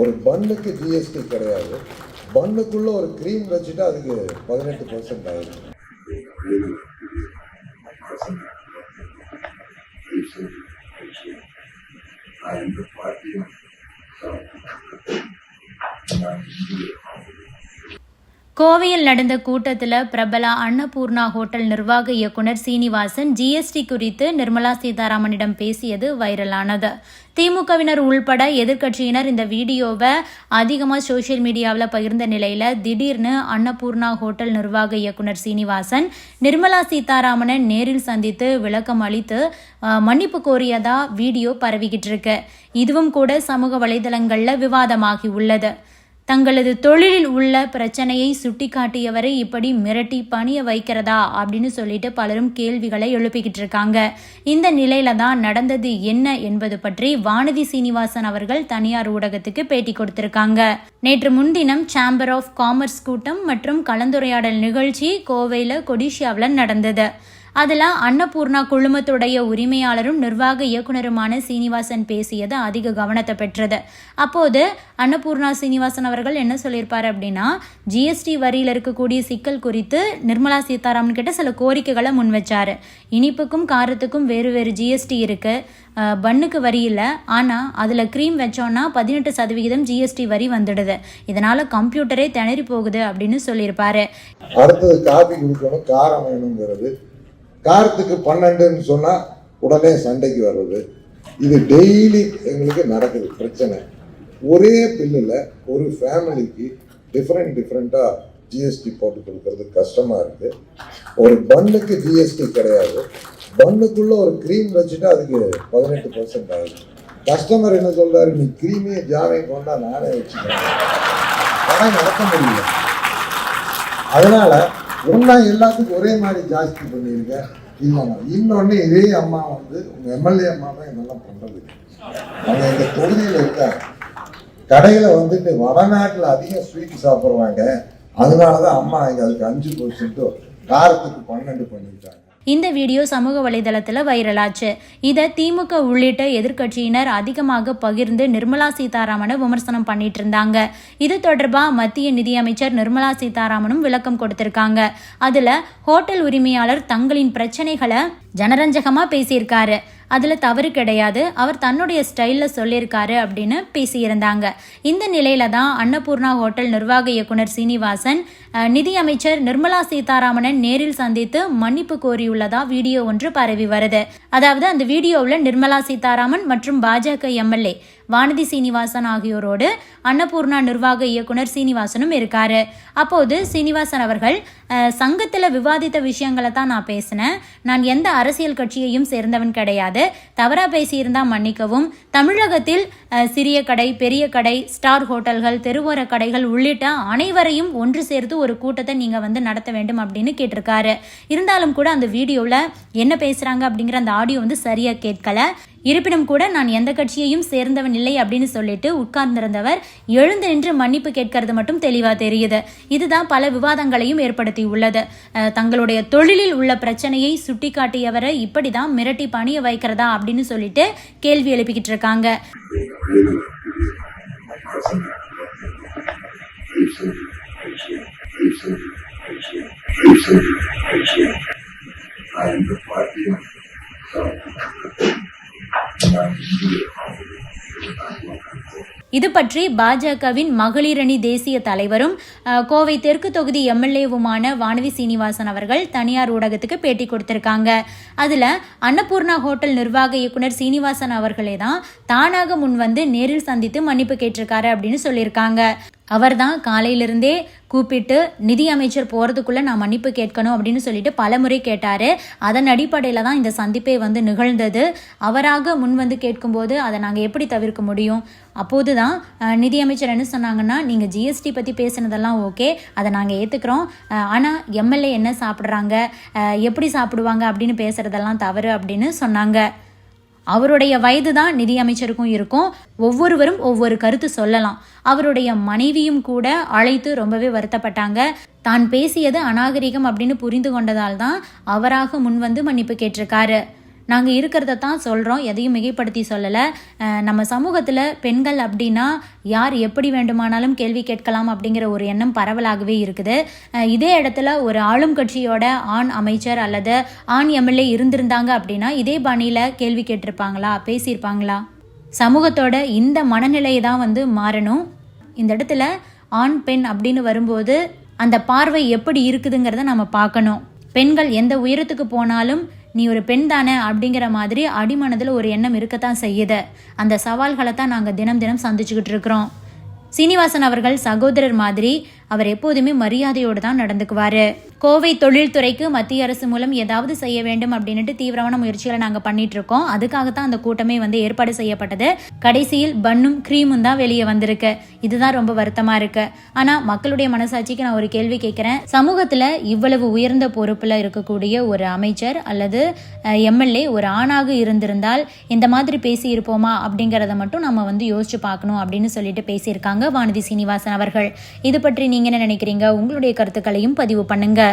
ஒரு பன்னுக்கு ஜிஎஸ்டி கிடையாது. பன்னுக்குள்ள ஒரு க்ரீம் வச்சுட்டா அதுக்கு பதினெட்டு பர்சன்ட் ஆயிடும் அந்த பார்ட்டியும் கோவையில் நடந்த கூட்டத்தில் பிரபல அன்னபூர்ணா ஹோட்டல் நிர்வாக இயக்குனர் சீனிவாசன் ஜிஎஸ்டி குறித்து நிர்மலா சீதாராமனிடம் பேசியது வைரலானது. திமுகவினர் உள்பட எதிர்க்கட்சியினர் இந்த வீடியோவை அதிகமாக சோஷியல் மீடியாவில் பகிர்ந்த நிலையில் திடீர்னு அன்னபூர்ணா ஹோட்டல் நிர்வாக இயக்குனர் சீனிவாசன் நிர்மலா சீதாராமனை நேரில் சந்தித்து விளக்கம் அளித்து மன்னிப்பு கோரியதா வீடியோ பரவிக்கிட்டு இருக்கு. இதுவும் கூட சமூக வலைதளங்களில் விவாதமாகி உள்ளது. தங்களது தொழிலில் உள்ள பிரச்சனையை சுட்டிக்காட்டியவரை இப்படி மிரட்டி பணிய வைக்கிறதா அப்படின்னு சொல்லிட்டு பலரும் கேள்விகளை எழுப்பிக்கிட்டு இருக்காங்க. இந்த நிலையில தான் நடந்தது என்ன என்பது பற்றி வானதி சீனிவாசன் அவர்கள் தனியார் ஊடகத்துக்கு பேட்டி கொடுத்திருக்காங்க. நேற்று முன்தினம் சேம்பர் ஆஃப் காமர்ஸ் கூட்டம் மற்றும் கலந்துரையாடல் நிகழ்ச்சி கோவையில் கொடிஷியாவில் நடந்தது. அதில் அன்னபூர்ணா குழுமத்துடைய உரிமையாளரும் நிர்வாக இயக்குனருமான சீனிவாசன் பேசியது அதிக கவனத்தை பெற்றது. அப்போது அன்னபூர்ணா சீனிவாசன் அவர்கள் என்ன சொல்லியிருப்பார் அப்படின்னா ஜிஎஸ்டி வரியில் இருக்கக்கூடிய சிக்கல் குறித்து நிர்மலா சீதாராமன் கிட்ட சில கோரிக்கைகளை முன்வச்சார் இனிப்புக்கும் காரத்துக்கும் வேறு வேறு ஜிஎஸ்டி இருக்குது பண்ணுக்கு பன்னுக்கு வரி இல்லை. ஆனால் அதில் க்ரீம் வச்சோன்னா பதினெட்டு சதவிகிதம் ஜிஎஸ்டி வரி வந்துடுது. இதனால் கம்ப்யூட்டரே திணறி போகுது அப்படின்னு சொல்லியிருப்பாரு. அடுத்தது காபி குடிக்கணும் காரம் வேணுங்கிறது. காரத்துக்கு பன்னெண்டுன்னு சொன்னால் உடனே சண்டைக்கு வர்றது. இது டெய்லி எங்களுக்கு நடக்குது. பிரச்சனை. ஒரே பில்லில் ஒரு ஃபேமிலிக்கு டிஃப்ரெண்ட் டிஃப்ரெண்ட்டாக ஜிஎஸ்டி போட்டு கொடுக்கறது கஷ்டமாக இருக்குது ஒரு பண்ணுக்கு ஜிஎஸ்டி கிடையாது. பண்ணுக்குள்ளே ஒரு க்ரீம் வச்சுட்டா அதுக்கு பதினெட்டு பர்சன்ட் ஆகுது. கஸ்டமர் என்ன சொல்கிறாரு நீ க்ரீமே ஜாமையும் கொண்டா நானே வச்சுக்கிறேன். ஆனால் நடத்த முடியல. அதனால் ஒன்றா எல்லாத்துக்கும் ஒரே மாதிரி ஜாஸ்தி பண்ணியிருக்க இல்லைண்ணா இன்னொன்று இதே அம்மா வந்து உங்கள் எம்எல்ஏ அம்மா தான் இதெல்லாம் பண்ணுறது அவங்க எங்கள் தொகுதியில் இருக்காங்க கடையில் வந்துட்டு வடநாட்டில் அதிகம் ஸ்வீட் சாப்பிட்றாங்க அதனால தான் அம்மா இங்கே அதுக்கு அஞ்சு பர்சன்ட்டும் காரத்துக்கு பன்னெண்டு பண்ணிட்டாங்க இந்த வீடியோ சமூக வலைதளத்தில் வைரலாச்சு. இதை திமுக உள்ளிட்ட எதிர்க்கட்சியினர் அதிகமாக பகிர்ந்து நிர்மலா சீதாராமனை விமர்சனம் பண்ணிட்டு இருந்தாங்க. இது தொடர்பாக மத்திய நிதியமைச்சர் நிர்மலா சீதாராமனும் விளக்கம் கொடுத்திருக்காங்க. அதுல ஹோட்டல் உரிமையாளர் தங்களின் பிரச்சனைகளை ஜனரஞ்சகமாக பேசியிருக்காரு. அதில் தவறு கிடையாது. அவர் தன்னுடைய ஸ்டைலில் சொல்லியிருக்காரு அப்படின்னு பேசியிருந்தாங்க. இந்த நிலையில தான் அன்னபூர்ணா ஹோட்டல் நிர்வாக இயக்குனர் சீனிவாசன் நிதியமைச்சர் நிர்மலா சீதாராமனை நேரில் சந்தித்து மன்னிப்பு கோரியுள்ளதா வீடியோ ஒன்று பரவி வருது. அதாவது அந்த வீடியோவில் நிர்மலா சீதாராமன் மற்றும் பாஜக எம்எல்ஏ வானதி சீனிவாசன் ஆகியோரோடு அன்னபூர்ணா நிர்வாக இயக்குனர் சீனிவாசனும் இருக்காரு. அப்போது சீனிவாசன் அவர்கள் சங்கத்தில் விவாதித்த விஷயங்களை தான் நான் பேசினேன். நான் எந்த அரசியல் கட்சியையும் சேர்ந்தவன் கிடையாது. தவறாக பேசியிருந்தால் மன்னிக்கவும். தமிழகத்தில் சிறிய கடை பெரிய கடை ஸ்டார் ஹோட்டல்கள் தெருவோர கடைகள் உள்ளிட்ட அனைவரையும் ஒன்று சேர்த்து ஒரு கூட்டத்தை நீங்கள் வந்து நடத்த வேண்டும் அப்படின்னு கேட்டிருக்காரு. இருந்தாலும் கூட அந்த வீடியோவில் என்ன பேசுகிறாங்க அப்படிங்கிற அந்த ஆடியோ வந்து சரியாக கேட்கல. இருப்பினும் கூட நான் எந்த கட்சியையும் சேர்ந்தவன் இல்லை அப்படின்னு சொல்லிட்டு உட்கார்ந்திருந்தவர் எழுந்து நின்று மன்னிப்பு கேட்கறது மட்டும் தெளிவாக தெரியுது. இதுதான் பல விவாதங்களையும் ஏற்படுத்தி உள்ளது தங்களுடைய தொழிலில் உள்ள பிரச்சனையை சுட்டிக்காட்டியவரை இப்படி தான் மிரட்டி பணிய வைக்கிறதா அப்படின்னு சொல்லிட்டு கேள்வி எழுப்பிக்கிட்டு இருக்காங்க. அந்த பார்ட்டியும் இது பற்றி பாஜகவின் மகளிரணி தேசிய தலைவரும் கோவை தெற்கு தொகுதி எம்எல்ஏவுமான வானதி சீனிவாசன் அவர்கள் தனியார் ஊடகத்துக்கு பேட்டி கொடுத்திருக்காங்க. அதுல அன்னபூர்ணா ஹோட்டல் நிர்வாக இயக்குனர் சீனிவாசன் அவர்களே தான் தானாக முன் வந்து நேரில் சந்தித்து மன்னிப்பு கேட்டிருக்காரு அப்படின்னு சொல்லியிருக்காங்க. அவர்தான் காலையிலிருந்தே கூப்பிட்டு நிதி அமைச்சர் போகிறதுக்குள்ளே நான் மன்னிப்பு கேட்கணும் அப்படின்னு சொல்லிட்டு பலமுறை கேட்டார். அதன் அடிப்படையில் தான் இந்த சந்திப்பே வந்து நிகழ்ந்தது. அவராக முன் வந்து கேட்கும்போது அதை நாங்கள் எப்படி தவிர்க்க முடியும்? அப்போது தான் நிதியமைச்சர் என்ன சொன்னாங்கன்னா நீங்கள் ஜிஎஸ்டி பற்றி பேசுனதெல்லாம் ஓகே அதை நாங்கள் ஏற்றுக்கிறோம் ஆனால் எம்எல்ஏ என்ன சாப்பிட்றாங்க? எப்படி சாப்பிடுவாங்க? அப்படின்னு பேசுகிறதெல்லாம் தவறு அப்படின்னு சொன்னாங்க. அவருடைய வயது தான் நிதியமைச்சருக்கும் இருக்கும். ஒவ்வொருவரும் ஒவ்வொரு கருத்து சொல்லலாம். அவருடைய மனைவியும் கூட அழைத்து ரொம்பவே வருத்தப்பட்டாங்க. தான் பேசியது அநாகரிகம் அப்படின்னு புரிந்து கொண்டதால் தான் அவராக முன்வந்து மன்னிப்பு கேட்டிருக்காரு. நாங்கள் இருக்கிறத தான் சொல்கிறோம் எதையும் மிகைப்படுத்தி சொல்லலை. நம்ம சமூகத்தில் பெண்கள் அப்படின்னா யார் எப்படி வேண்டுமானாலும் கேள்வி கேட்கலாம் அப்படிங்கிற ஒரு எண்ணம் பரவலாகவே இருக்குது. இதே இடத்துல ஒரு ஆளும் கட்சியோட ஆண் அமைச்சர் அல்லது ஆண் எம்எல்ஏ இருந்திருந்தாங்க அப்படின்னா இதே பாணியில் கேள்வி கேட்டிருப்பாங்களா பேசியிருப்பாங்களா? சமூகத்தோட இந்த மனநிலையை தான் வந்து மாறணும். இந்த இடத்துல ஆண் பெண் அப்படின்னு வரும்போது அந்த பார்வை எப்படி இருக்குதுங்கிறத நம்ம பார்க்கணும். பெண்கள் எந்த உயரத்துக்கு போனாலும் நீ ஒரு பெண் தானே அப்படிங்கிற மாதிரி அடிமனதில் ஒரு எண்ணம் இருக்கத்தான் செய்யுது. அந்த சவால்களை தான் நாங்கள் தினம் தினம் சந்திச்சுக்கிட்டு இருக்கிறோம். சீனிவாசன் அவர்கள் சகோதரர் மாதிரி அவர் எப்போதுமே மரியாதையோடு தான் நடந்துக்குவார். கோவை தொழில்துறைக்கு மத்திய அரசு மூலம் ஏதாவது செய்ய வேண்டும் அப்படின்ட்டு தீவிரமான முயற்சிகளை நாங்கள் பண்ணிட்டு இருக்கோம் அதுக்காகத்தான் அந்த கூட்டமே வந்து ஏற்பாடு செய்யப்பட்டது. கடைசியில் பன்னும் க்ரீமும் தான் வெளியே வந்திருக்கு. இதுதான் ரொம்ப வருத்தமாக இருக்கு. ஆனால் மக்களுடைய மனசாட்சிக்கு நான் ஒரு கேள்வி கேட்குறேன் சமூகத்தில் இவ்வளவு உயர்ந்த பொறுப்பில் இருக்கக்கூடிய ஒரு அமைச்சர் அல்லது எம்எல்ஏ ஒரு ஆணாக இருந்திருந்தால் இந்த மாதிரி பேசி இருப்போமா அப்படிங்கிறத மட்டும் நம்ம வந்து யோசிச்சு பார்க்கணும் அப்படின்னு சொல்லிட்டு பேசியிருக்காங்க வானதி சீனிவாசன் அவர்கள். இது பற்றி என்ன நினைக்கிறீங்க? உங்களுடைய கருத்துக்களையும் பதிவு பண்ணுங்க.